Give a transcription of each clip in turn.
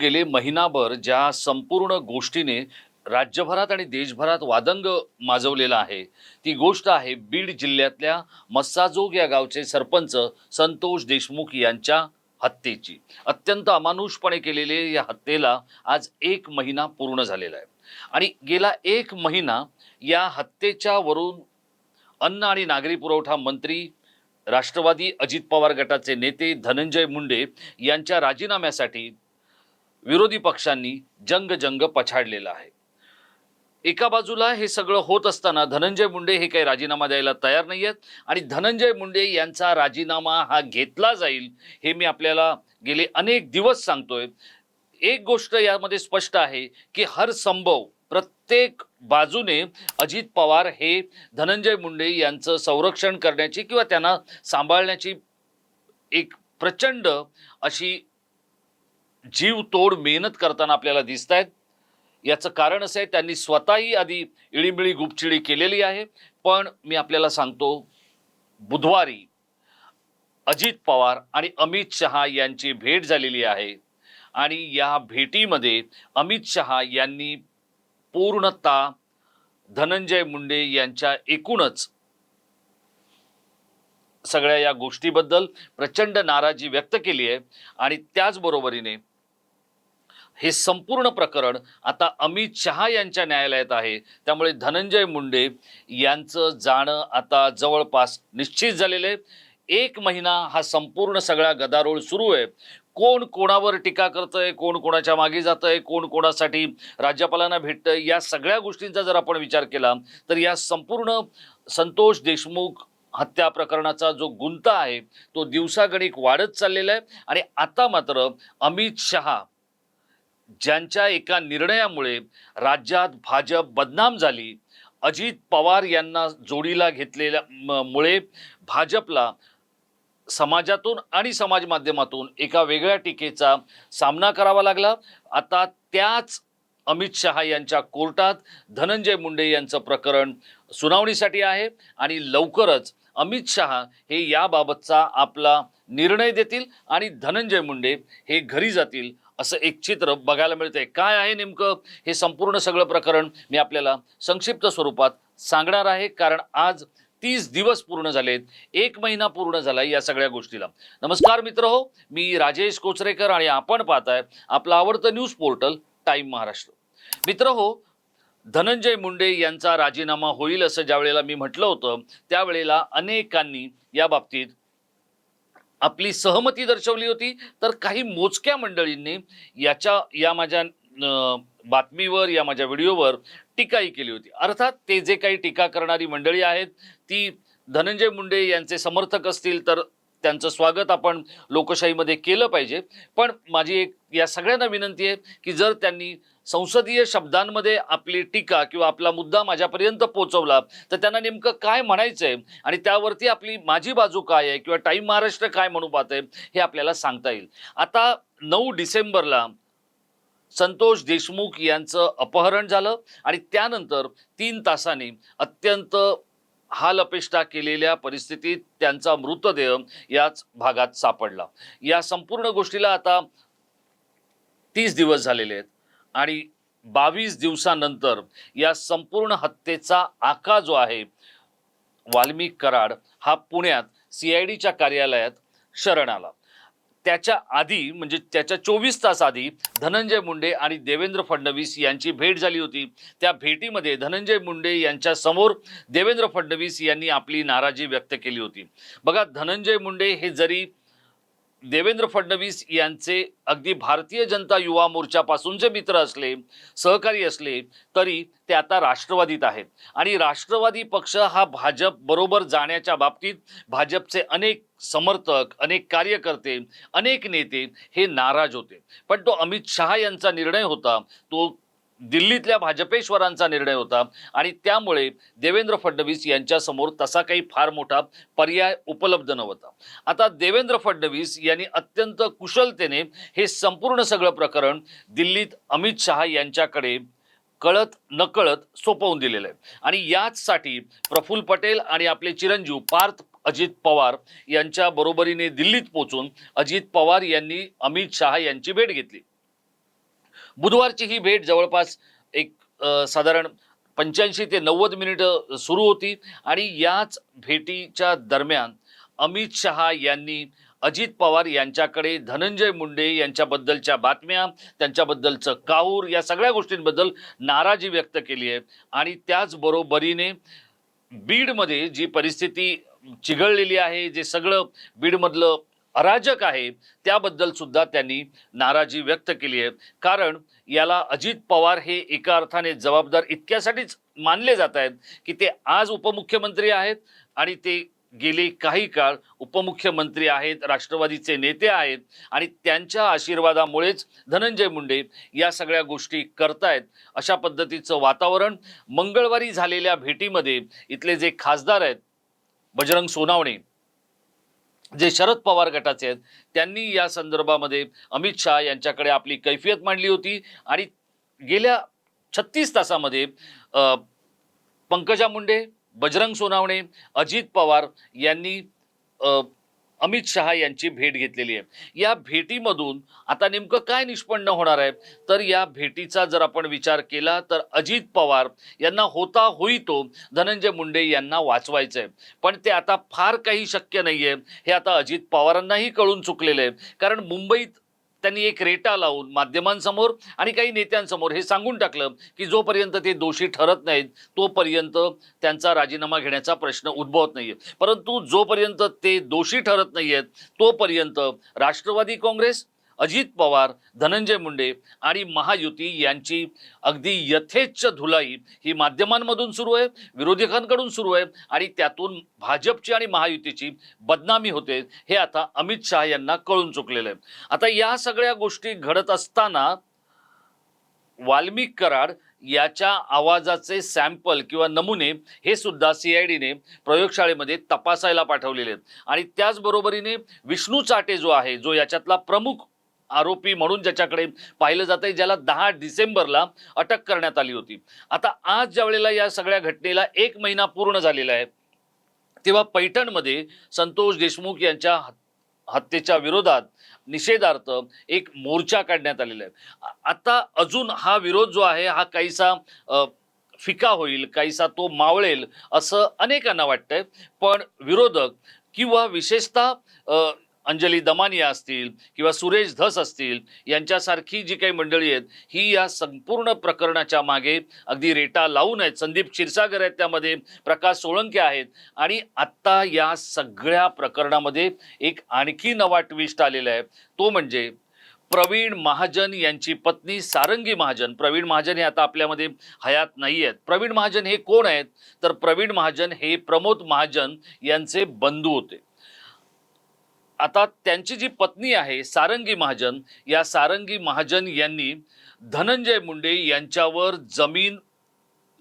गेले महिनाभर ज्या संपूर्ण गोष्टीने राज्यभरात आणि देशभरात वादंग माजवलेला आहे. ती गोष्ट आहे बीड जिल्ह्यातल्या मस्साजोग या गावचे सरपंच संतोष देशमुख यांच्या हत्येची. अत्यंत अमानुषपणे केलेले या हत्येला आज एक महिना पूर्ण झालेला आहे. आणि गेला एक महिना या हत्येच्या वरून अन्न आणि नागरी पुरवठा मंत्री राष्ट्रवादी अजित पवार गटाचे नेते धनंजय मुंडे यांच्या राजीनाम्यासाठी विरोधी पक्षांनी जंग पछाडलेला आहे. एका बाजूला हे सगळं होत असताना धनंजय मुंडे हे काही राजीनामा द्यायला तयार नाही आहेत आणि धनंजय मुंडे यांचा राजीनामा हा घेतला जाईल हे मी आपल्याला गेले अनेक दिवस सांगतोय. एक गोष्ट यामध्ये स्पष्ट आहे की हर संभव प्रत्येक बाजूने अजित पवार हे धनंजय मुंडे यांचं संरक्षण करण्याची किंवा त्यांना सांभाळण्याची एक प्रचंड अशी जीव तोड मेहनत करताना आपल्याला दिसत आहेत याचं कारण असं आहे त्यांनी स्वतःही आधी इळीमिळी गुपचिडी केलेली आहे. पण मी आपल्याला सांगतो बुधवारी अजित पवार आणि अमित शहा यांची भेट झालेली आहे. आणि या भेटीमध्ये अमित शहा यांनी पूर्णतः धनंजय मुंडे यांच्या एकूणच सगळ्या या गोष्टीबद्दल प्रचंड नाराजी व्यक्त केली आहे. आणि त्याचबरोबरीने हे संपूर्ण प्रकरण आता अमित शहा यांच्या न्यायालयात आहे. त्यामुळे धनंजय मुंडे यांचं जाणं आता जवळपास निश्चित झालेलं आहे. एक महिना हा संपूर्ण सगळा गदारोळ सुरू आहे. कोण कोणावर टीका करतंय कोण कोणाच्या मागे जातंय कोण कोणासाठी राज्यपालांना भेटतंय या सगळ्या गोष्टींचा जर आपण विचार केला तर या संपूर्ण संतोष देशमुख हत्या प्रकरणाचा जो गुंता आहे तो दिवसागणिक वाढत चाललेला आहे. आणि आता मात्र अमित शहा ज्यांच्या एका निर्णयामुळे राज्यात भाजप बदनाम झाली अजित पवार यांना जोडीला घेतलेल्या म- मुळे भाजपला समाजातून आणि समाज माध्यमातून एका वेगळ्या टीकेचा सामना करावा लागला. आता त्याच अमित शहा यांच्या कोर्टात धनंजय मुंडे यांचं प्रकरण सुनावणीसाठी आहे आणि लवकरच अमित शहा हे याबाबतचा आपला निर्णय देतील आणि धनंजय मुंडे हे घरी जातील असं एक चित्र बघायला मिळतंय. काय आहे नेमकं हे संपूर्ण सगळं प्रकरण? मी आपल्याला संक्षिप्त स्वरूपात सांगणार आहे. कारण आज तीस दिवस पूर्ण झालेत. एक महिना पूर्ण झाला या सगळ्या गोष्टीला. नमस्कार मित्र हो मी राजेश कोचरेकर आणि आपण पाहताय आपलं आवडतं न्यूज पोर्टल टाईम महाराष्ट्र. मित्र हो धनंजय मुंडे यांचा राजीनामा होईल असं ज्या वेळेला मी म्हटलं होतं त्यावेळेला अनेकांनी या बाबतीत आपली सहमती दर्शवली होती. तर काही मोजक्या मंडळींनी याच्या या माझ्या बातमीवर या माझ्या व्हिडिओवर टीकाही केली होती. अर्थात ते जे काही टीका करणारी मंडळी आहेत ती धनंजय मुंडे यांचे समर्थक असतील तर त्यांचं स्वागत आपण लोकशाहीमध्ये केलं पाहिजे. पण माझी एक या सगळ्यांना विनंती आहे की जर त्यांनी संसदीय शब्दांमध्ये आपली टीका किंवा आपला मुद्दा माझ्यापर्यंत पोहोचवला तर त्यांना नेमकं काय म्हणायचं आहे आणि त्यावरती आपली माझी बाजू काय आहे किंवा टाईम महाराष्ट्र काय म्हणू आहे हे आपल्याला सांगता येईल. आता नऊ डिसेंबरला संतोष देशमुख यांचं अपहरण झालं आणि त्यानंतर तीन तासांनी अत्यंत हालअपेष्टा केलेल्या परिस्थितीत त्यांचा मृतदेह याच भागात सापडला. या संपूर्ण गोष्टीला आता तीस दिवस झालेले आहेत. आणि बावीस दिवसानंतर या संपूर्ण हत्येचा आका जो आहे वाल्मिक कराड हा पुण्यात सी आय डीच्या कार्यालयात शरण आला. त्याच्या आधी म्हणजे त्याच्या चोवीस तास आधी धनंजय मुंडे आणि देवेंद्र फडणवीस यांची भेट झाली होती. त्या भेटीमध्ये धनंजय मुंडे यांच्या समोर देवेंद्र फडणवीस यांनी आपली नाराजी व्यक्त केली होती. बघा धनंजय मुंडे हे जरी देवेंद्र फडणवीस यांचे अगदी भारतीय जनता युवा मोर्चापासूनचे मित्र असले सहकारी असले तरी ते आता राष्ट्रवादीत आहेत. आणि राष्ट्रवादी पक्ष हा भाजप बरोबर जाण्याच्या बाबतीत भाजपचे अनेक समर्थक अनेक कार्यकर्ते अनेक नेते हे नाराज होते. पण तो अमित शहा यांचा निर्णय होता तो दिल्लीतल्या भाजपेश्वरांचा निर्णय होता आणि त्यामुळे देवेंद्र फडणवीस यांच्यासमोर तसा काही फार मोठा पर्याय उपलब्ध नव्हता. आता देवेंद्र फडणवीस यांनी अत्यंत कुशलतेने हे संपूर्ण सगळं प्रकरण दिल्लीत अमित शहा यांच्याकडे कळत नकळत सोपवून दिलेलं आहे. आणि याचसाठी प्रफुल्ल पटेल आणि आपले चिरंजीव पार्थ अजित पवार यांच्या बरोबरीने दिल्लीत पोचून अजित पवार यांनी अमित शहा यांची भेट घेतली. बुधवारची ही भेट जवळपास एक साधारण पंच्याऐंशी ते नव्वद मिनिटं सुरू होती आणि याच भेटीच्या दरम्यान अमित शहा यांनी अजित पवार यांच्याकडे धनंजय मुंडे यांच्याबद्दलच्या बातम्या त्यांच्याबद्दलचं काऊर या सगळ्या गोष्टींबद्दल नाराजी व्यक्त केली आहे. आणि त्याचबरोबरीने बीडमध्ये जी परिस्थिती चिघळलेली आहे जे सगळं बीडमधलं अराजक आहे. त्याबद्दल सुद्धा त्यांनी नाराजी व्यक्त केली आहे. कारण याला अजित पवार हे एका अर्थाने जबाबदार इतक्यासाठीच मानले जात आहेत की ते आज उपमुख्यमंत्री आहेत आणि ते गेले काही काळ उपमुख्यमंत्री आहेत राष्ट्रवादीचे नेते आहेत आणि त्यांच्या आशीर्वादामुळेच धनंजय मुंडे या सगळ्या गोष्टी करतायत. अशा पद्धतीचं वातावरण मंगळवारी झालेल्या भेटीमध्ये इथले जे खासदार आहेत बजरंग सोनावणे जे शरद पवार गटाचे आहेत त्यांनी या संदर्भामध्ये अमित शहा यांच्याकडे आपली कैफियत मांडली होती. आणि गेल्या छत्तीस तासामध्ये पंकजा मुंडे बजरंग सोनावणे अजित पवार यांनी अमित शहा यांची भेट घेतलेली आहे. या भेटीमधून आता नेमकं काय निष्पन्न होणार आहे? तर या भेटीचा जर आपण विचार केला तर अजित पवार यांना होता होई तो धनंजय मुंडे यांना वाचवायचं आहे पण ते आता फार काही शक्य नाही आहे हे आता अजित पवारांनाही कळून चुकलेलं आहे. कारण मुंबईत त्यांनी एक रेटा लावून माध्यमांसमोर आणि काही नेत्यांसमोर हे सांगून टाकलं की जोपर्यंत ते दोषी ठरत नाहीत तोपर्यंत त्यांचा राजीनामा घेण्याचा प्रश्न उद्भवत नाहीये. परंतु जोपर्यंत ते दोषी ठरत नाहीयेत तोपर्यंत राष्ट्रवादी काँग्रेस अजित पवार धनंजय मुंडे आणि महायुती यांची अगदी यथेच्छ धुलाई ही माध्यमांमधून सुरू आहे विरोधकांकडून सुरू आहे आणि त्यातून भाजपची आणि महायुतीची बदनामी होते हे आता अमित शहा यांना कळून चुकलेलं आहे. आता या सगळ्या गोष्टी घडत असताना वाल्मिक कराड याच्या आवाजाचे सॅम्पल किंवा नमुने हे सुद्धा सी आय डीने प्रयोगशाळेमध्ये तपासायला पाठवलेले आहेत. आणि त्याचबरोबरीने विष्णू चाटे जो आहे जो याच्यातला प्रमुख आरोपी म्हणून ज्याच्याकडे पाहिलं जात आहे ज्याला दहा डिसेंबरला अटक करण्यात आली होती. आता आज ज्या वेळेला या सगळ्या घटनेला एक महिना पूर्ण झालेला आहे तेव्हा पैठणमध्ये संतोष देशमुख यांच्या हत्येच्या विरोधात निषेधार्थ एक मोर्चा काढण्यात आलेला आहे. आता अजून हा विरोध जो आहे हा काहीसा फिका होईल काहीसा तो मावळेल असं अनेकांना वाटतंय. पण विरोधक किंवा विशेषतः अंजली दमानिया असतील किंवा सुरेश धस असतील यांच्यासारखी जी काही मंडळी आहेत ही या संपूर्ण प्रकरणाच्या मागे अगदी रेटा लावून आहेत. संदीप क्षीरसागर आहेत त्यामध्ये प्रकाश सोळंके आहेत आणि आत्ता या सगळ्या प्रकरणामध्ये एक आणखी नवा ट्विस्ट आलेला आहे. तो म्हणजे प्रवीण महाजन यांची पत्नी सारंगी महाजन. प्रवीण महाजन हे आता आपल्यामध्ये हयात नाही आहेत. प्रवीण महाजन हे कोण आहेत? तर प्रवीण महाजन हे प्रमोद महाजन यांचे बंधू होते. आता त्यांची जी पत्नी आहे सारंगी महाजन या सारंगी महाजन यांनी धनंजय मुंडे यांच्यावर जमीन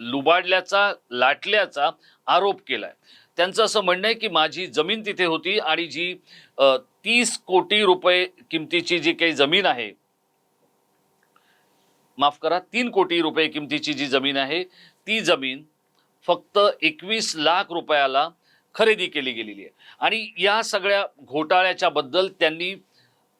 लुबाडल्याचा लाटल्याचा आरोप केला आहे त्यांचं असं म्हणणं आहे की माझी जमीन तिथे होती आणि जी तीस कोटी रुपये किमतीची जी काही जमीन आहे माफ करा तीन कोटी रुपये किमतीची जी जमीन आहे ती जमीन फक्त एकवीस लाख रुपयाला खरेदी केली गेलेली आहे. आणि या सगळ्या घोटाळ्याच्या बद्दल त्यांनी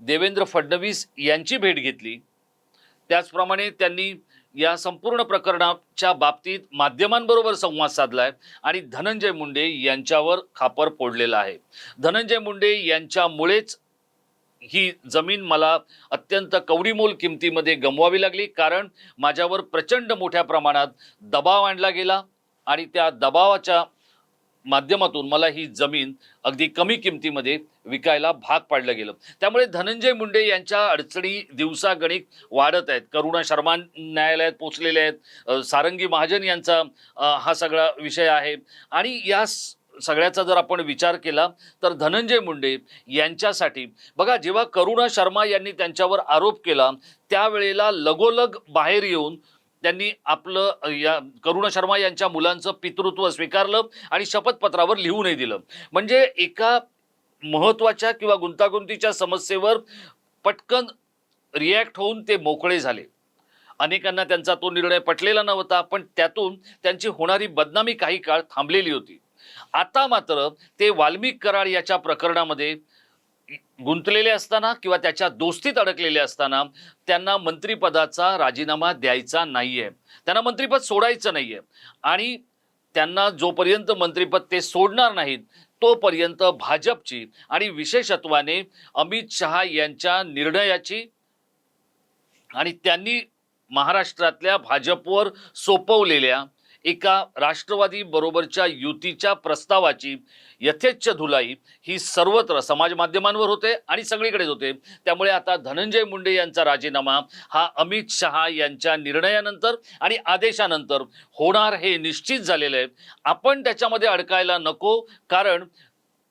देवेंद्र फडणवीस यांची भेट घेतली. त्याचप्रमाणे त्यांनी या संपूर्ण प्रकरणाच्या बाबतीत माध्यमांबरोबर संवाद साधलाय आणि धनंजय मुंडे यांच्यावर खापर फोडलेला आहे. धनंजय मुंडे यांच्यामुळेच ही जमीन मला अत्यंत कवडीमोल किमतीमध्ये गमवावी लागली कारण माझ्यावर प्रचंड मोठ्या प्रमाणात दबाव आणला गेला आणि त्या दबावाच्या माध्यमातून मला ही जमीन अगदी कमी किमतीमध्ये विकायला भाग पाडलं गेलं. त्यामुळे धनंजय मुंडे यांच्या अडचणी दिवसागणिक वाढत आहेत. करुणा शर्मा न्यायालयात पोचलेले आहेत. सारंगी महाजन यांचा हा सगळा विषय आहे. आणि या सगळ्याचा जर आपण विचार केला तर धनंजय मुंडे यांच्यासाठी बघा जेव्हा करुणा शर्मा यांनी त्यांच्यावर आरोप केला त्यावेळेला लगोलग बाहेर येऊन त्यांनी आपलं या करुणा शर्मा यांच्या मुलांचं पितृत्व स्वीकारलं आणि शपथपत्रावर लिहूनही दिलं. म्हणजे एका महत्त्वाच्या किंवा गुंतागुंतीच्या समस्येवर पटकन रिॲक्ट होऊन ते मोकळे झाले. अनेकांना त्यांचा तो निर्णय पटलेला नव्हता पण त्यातून त्यांची होणारी बदनामी काही काळ थांबलेली होती. आता मात्र ते वाल्मिक कराड याच्या प्रकरणामध्ये गुंतलेले असताना किंवा त्याच्या दोस्तीत अडकलेले असताना त्यांना मंत्रिपदाचा राजीनामा द्यायचा नाही आहे त्यांना मंत्रिपद सोडायचं नाही आहे आणि त्यांना जोपर्यंत मंत्रिपद ते सोडणार नाहीत तोपर्यंत भाजपची आणि विशेषत्वाने अमित शहा यांच्या निर्णयाची आणि त्यांनी महाराष्ट्रातल्या भाजपवर सोपवलेल्या एका राष्ट्रवादी बरोबरच्या युतीच्या प्रस्तावाची यथेच्छ धुलाई ही सर्वत्र समाज माध्यमांवर होते आणि सगळीकडेच होते. त्यामुळे आता धनंजय मुंडे यांचा राजीनामा हा अमित शहा यांच्या निर्णयानंतर आणि आदेशानंतर होणार हे निश्चित झालेलं आहे. आपण त्याच्यामध्ये अडकायला नको कारण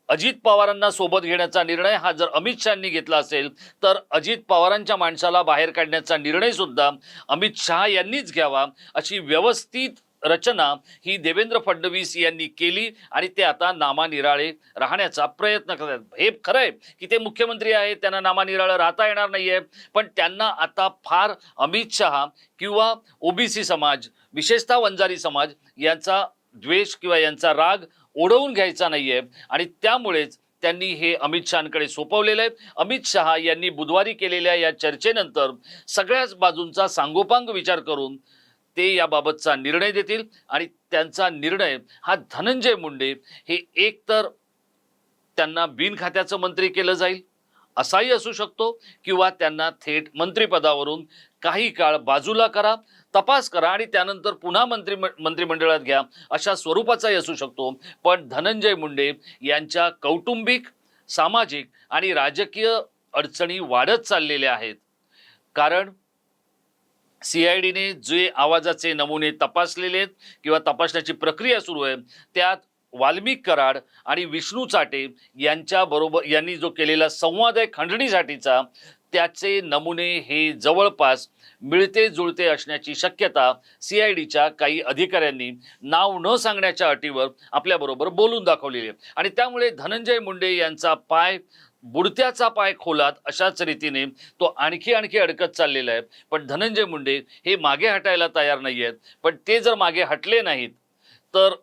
अजित पवारांना सोबत घेण्याचा निर्णय हा जर अमित शहानी घेतला असेल तर अजित पवारांच्या माणसाला बाहेर काढण्याचा निर्णय सुद्धा अमित शहा यांनीच घ्यावा अशी व्यवस्थित रचना ही देवेंद्र फडणवीस यांनी केली आणि ते आता नामानिराळे राहण्याचा प्रयत्न करतात. हे खरं आहे की ते मुख्यमंत्री आहेत त्यांना नामानिराळं राहता येणार नाहीये. पण त्यांना आता फार अमित शहा किंवा ओबीसी समाज विशेषतः वंजारी समाज यांचा द्वेष किंवा यांचा राग ओढवून घ्यायचा नाहीये. आणि त्यामुळेच त्यांनी हे अमित शहाकडे सोपवलेलं आहे. अमित शहा यांनी बुधवारी केलेल्या या चर्चेनंतर सगळ्याच बाजूंचा सांगोपांग विचार करून ते याबाबतचा निर्णय देतील आणि त्यांचा निर्णय हा धनंजय मुंडे हे एकतर त्यांना बिन खात्याचं मंत्री केलं जाईल असाही असू शकतो किंवा त्यांना थेट मंत्रिपदावरून काही काळ बाजूला करा तपास करा आणि त्यानंतर पुन्हा मंत्री मंत्रिमंडळात घ्या अशा स्वरूपाचाही असू शकतो. पण धनंजय मुंडे यांच्या कौटुंबिक सामाजिक आणि राजकीय अडचणी वाढत चाललेल्या आहेत. कारण सी आय डीने जे आवाजाचे नमुने तपासलेले आहेत किंवा तपासण्याची प्रक्रिया सुरू आहे त्यात वाल्मिक कराड आणि विष्णू चाटे यांच्याबरोबर यांनी जो केलेला संवाद आहे खंडणीसाठीचा त्याचे नमुने हे जवळपास मिळते जुळते असण्याची शक्यता सी आय डीच्या काही अधिकाऱ्यांनी नाव न सांगण्याच्या अटीवर आपल्याबरोबर बोलून दाखवलेली आहे. आणि त्यामुळे धनंजय मुंडे यांचा पाय बुडत्याचा पाय खोलात अशाच रीतीने तो आणखी आणखी अडकत चाललेला आहे. पण धनंजय मुंडे हे मागे हटायला तयार नाही आहेत पण ते जर मागे हटले नाहीत तर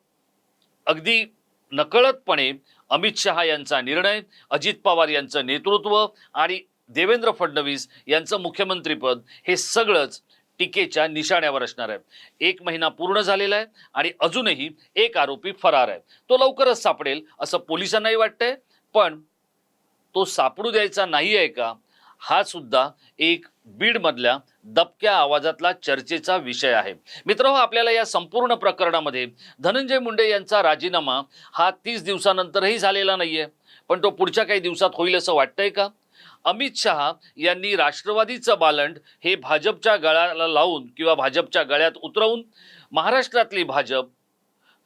अगदी नकळतपणे अमित शहा यांचा निर्णय अजित पवार यांचं नेतृत्व आणि देवेंद्र फडणवीस यांचं मुख्यमंत्रीपद हे सगळंच टीकेच्या निशाण्यावर असणार आहे. एक महिना पूर्ण झालेला आहे आणि अजूनही एक आरोपी फरार आहे. तो लवकरच सापडेल असं पोलिसांनाही वाटतंय पण तो सापडू द्यायचा नाही आहे का? हा सुद्धा एक बीडमधल्या दबक्या आवाजातला चर्चेचा विषय आहे. मित्र आपल्याला या संपूर्ण प्रकरणामध्ये धनंजय मुंडे यांचा राजीनामा हा तीस दिवसानंतरही झालेला नाही आहे पण तो पुढच्या काही दिवसात होईल असं वाटतंय का? अमित शहा यांनी राष्ट्रवादीचं बालंड हे भाजपच्या गळ्याला लावून किंवा भाजपच्या गळ्यात उतरवून महाराष्ट्रातली भाजप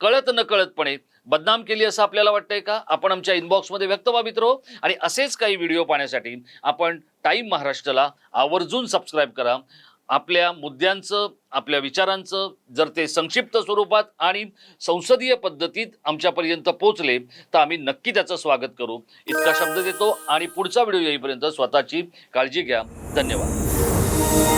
कळत नकळतपणे बदनाम केली असं आपल्याला वाटतंय का? आपण आमच्या इनबॉक्समध्ये व्यक्त व्हा मित्र. आणि असेच काही व्हिडिओ पाहण्यासाठी आपण टाईम महाराष्ट्राला आवर्जून सबस्क्राईब करा. आपल्या मुद्द्यांचं आपल्या विचारांचं जर ते संक्षिप्त स्वरूपात आणि संसदीय पद्धतीत आमच्यापर्यंत पोचले तर आम्ही नक्की त्याचं स्वागत करू. इतका शब्द देतो आणि पुढचा व्हिडिओ येईपर्यंत स्वतःची काळजी घ्या. धन्यवाद.